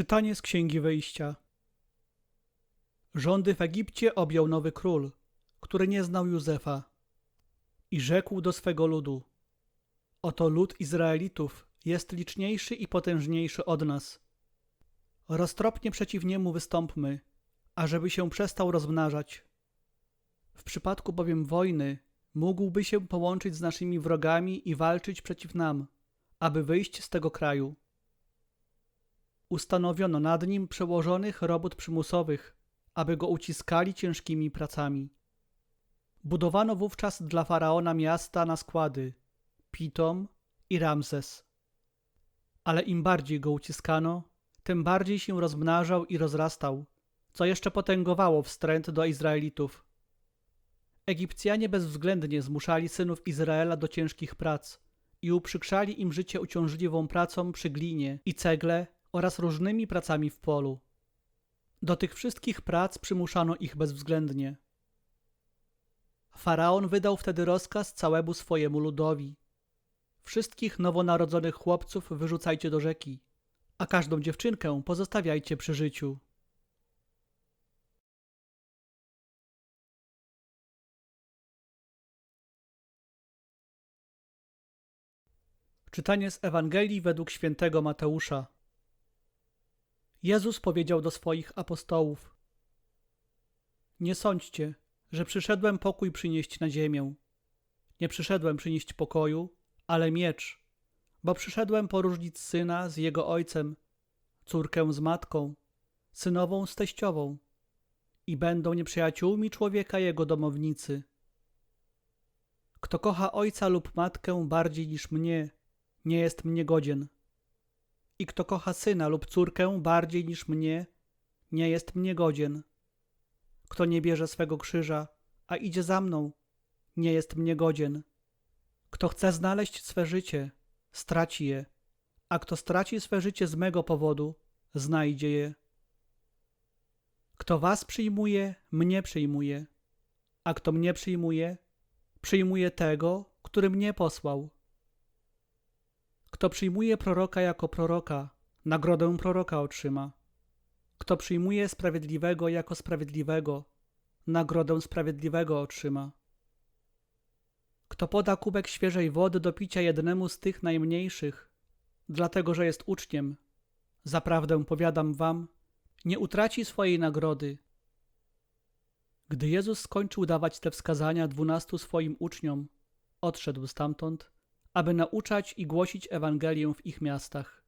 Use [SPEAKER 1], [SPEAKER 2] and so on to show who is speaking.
[SPEAKER 1] Czytanie z Księgi Wyjścia. Rządy w Egipcie objął nowy król, który nie znał Józefa. I rzekł do swego ludu: Oto lud Izraelitów jest liczniejszy i potężniejszy od nas. Roztropnie przeciw niemu wystąpmy, ażeby się przestał rozmnażać. W przypadku bowiem wojny mógłby się połączyć z naszymi wrogami i walczyć przeciw nam, aby wyjść z tego kraju. Ustanowiono nad nim przełożonych robót przymusowych, aby go uciskali ciężkimi pracami. Budowano wówczas dla faraona miasta na składy Pitom i Ramzes. Ale im bardziej go uciskano, tym bardziej się rozmnażał i rozrastał, co jeszcze potęgowało wstręt do Izraelitów. Egipcjanie bezwzględnie zmuszali synów Izraela do ciężkich prac i uprzykrzali im życie uciążliwą pracą przy glinie i cegle oraz różnymi pracami w polu. Do tych wszystkich prac przymuszano ich bezwzględnie. Faraon wydał wtedy rozkaz całemu swojemu ludowi. Wszystkich nowonarodzonych chłopców wyrzucajcie do rzeki, a każdą dziewczynkę pozostawiajcie przy życiu. Czytanie z Ewangelii według świętego Mateusza. Jezus powiedział do swoich apostołów: Nie sądźcie, że przyszedłem pokój przynieść na ziemię. Nie przyszedłem przynieść pokoju, ale miecz, bo przyszedłem poróżnić syna z jego ojcem, córkę z matką, synową z teściową i będą nieprzyjaciółmi człowieka jego domownicy. Kto kocha ojca lub matkę bardziej niż mnie, nie jest mnie godzien. I kto kocha syna lub córkę bardziej niż mnie, nie jest mnie godzien. Kto nie bierze swego krzyża, a idzie za mną, nie jest mnie godzien. Kto chce znaleźć swe życie, straci je, a kto straci swe życie z mego powodu, znajdzie je. Kto was przyjmuje, mnie przyjmuje, a kto mnie przyjmuje, przyjmuje tego, który mnie posłał. Kto przyjmuje proroka jako proroka, nagrodę proroka otrzyma. Kto przyjmuje sprawiedliwego jako sprawiedliwego, nagrodę sprawiedliwego otrzyma. Kto poda kubek świeżej wody do picia jednemu z tych najmniejszych, dlatego że jest uczniem, zaprawdę powiadam wam, nie utraci swojej nagrody. Gdy Jezus skończył dawać te wskazania dwunastu swoim uczniom, odszedł stamtąd aby nauczać i głosić Ewangelię w ich miastach.